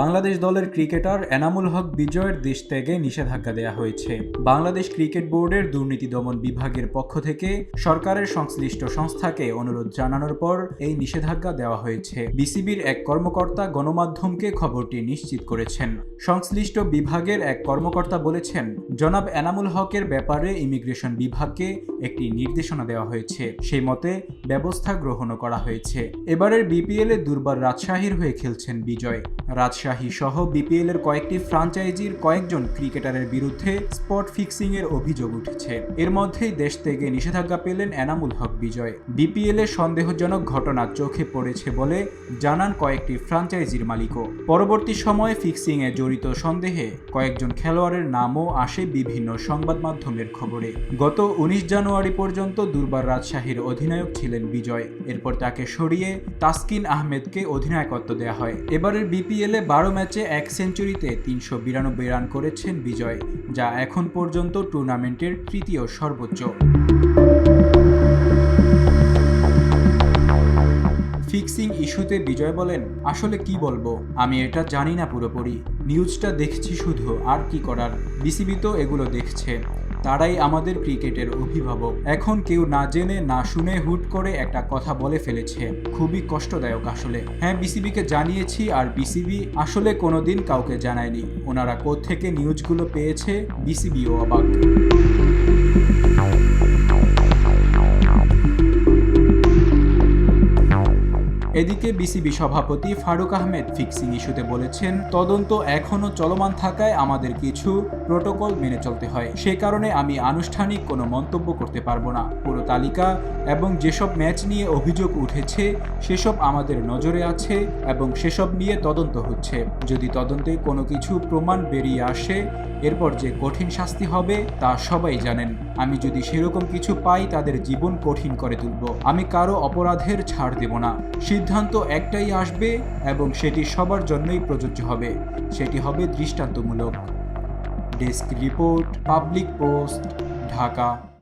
বাংলাদেশ দলের ক্রিকেটার এনামুল হক বিজয়ের দেশ ত্যাগে নিষেধাজ্ঞা দেওয়া হয়েছে। বাংলাদেশ ক্রিকেট বোর্ডের দুর্নীতি দমন বিভাগের পক্ষ থেকে সরকারের সংশ্লিষ্ট সংস্থাকে অনুরোধ জানানোর পর এই নিষেধাজ্ঞা দেওয়া হয়েছে। বিসিবির এক কর্মকর্তা গণমাধ্যমকে খবরটি নিশ্চিত করেছেন। সংশ্লিষ্ট বিভাগের এক কর্মকর্তা বলেছেন, জনাব এনামুল হকের ব্যাপারে ইমিগ্রেশন বিভাগকে একটি নির্দেশনা দেওয়া হয়েছে। সেই মতে ব্যবস্থা গ্রহণও করা হয়েছে। এবারের বিপিএল দুর্বার রাজশাহীর হয়ে খেলছেন বিজয়। রাজশাহী সহ বিপিএল এর কয়েকটি ফ্রাঞ্চাইজির কয়েকজন ক্রিকেটারের বিরুদ্ধে স্পট ফিক্সিং এর অভিযোগ উঠেছে। এর মধ্যেই দেশ থেকে নিষেধাজ্ঞা পেলেন এনামুল হক বিজয়। বিপিএল এর সন্দেহজনক ঘটনা চোখে পড়েছে বলে জানান কয়েকটি ফ্রাঞ্চাইজির মালিকও। পরবর্তী সময়ে ফিক্সিং এ জড়িত সন্দেহে কয়েকজন খেলোয়াড়ের নামও আসে বিভিন্ন সংবাদ মাধ্যমের খবরে। গত উনিশ জানুয়ারি পর্যন্ত দুর্বার রাজশাহীর অধিনায়ক ছিলেন বিজয়। এরপর তাকে সরিয়ে তাসকিন আহমেদকে অধিনায়কত্ব দেওয়া হয়। এবারের বিপিএলে বারো ম্যাচে এক সেঞ্চুরিতে তিনশো বিরানব্বই রান করেছেন বিজয়, যা এখন পর্যন্ত টুর্নামেন্টের তৃতীয় সর্বোচ্চ। ফিক্সিং ইস্যুতে বিজয় বলেন, আসলে কি বলব? আমি এটা জানি না পুরোপুরি। নিউজটা দেখছি শুধু, আর কি করার? বিসিবি তো এগুলো দেখছে। তারাই আমাদের ক্রিকেটের অভিভাবক। এখন কেউ না জেনে, না শুনে হুট করে একটা কথা বলে ফেলেছে। খুবই কষ্টদায়ক আসলে। হ্যাঁ বিসিবিকে জানিয়েছি আর বিসিবি আসলে কোনোদিন কাউকে জানায়নি। ওনারা কোথেকে নিউজগুলো পেয়েছে বিসিবিও অবাক। এদিকে বিসিবি সভাপতি ফারুক আহমেদ ফিক্সিং ইস্যুতে বলেছেন, তদন্ত এখনও চলমান থাকায় আমাদের কিছু প্রোটোকল মেনে চলতে হয়। সে কারণে আমি আনুষ্ঠানিক কোনো মন্তব্য করতে পারব না। পুরো তালিকা এবং যেসব ম্যাচ নিয়ে অভিযোগ উঠেছে, সেসব আমাদের নজরে আছে এবং সেসব নিয়ে তদন্ত হচ্ছে। যদি তদন্তে কোনো কিছু প্রমাণ বেরিয়ে আসে, এরপর যে কঠিন শাস্তি হবে তা সবাই জানেন। আমি যদি সেরকম কিছু পাই, তাদের জীবন কঠিন করে তুলব। আমি কারও অপরাধের ছাড় দেব না। সিদ্ধান্ত একটাই আসবে এবং সেটি সবার জন্যই প্রযোজ্য হবে। সেটি হবে দৃষ্টান্তমূলক। Desk report, public post, Dhaka.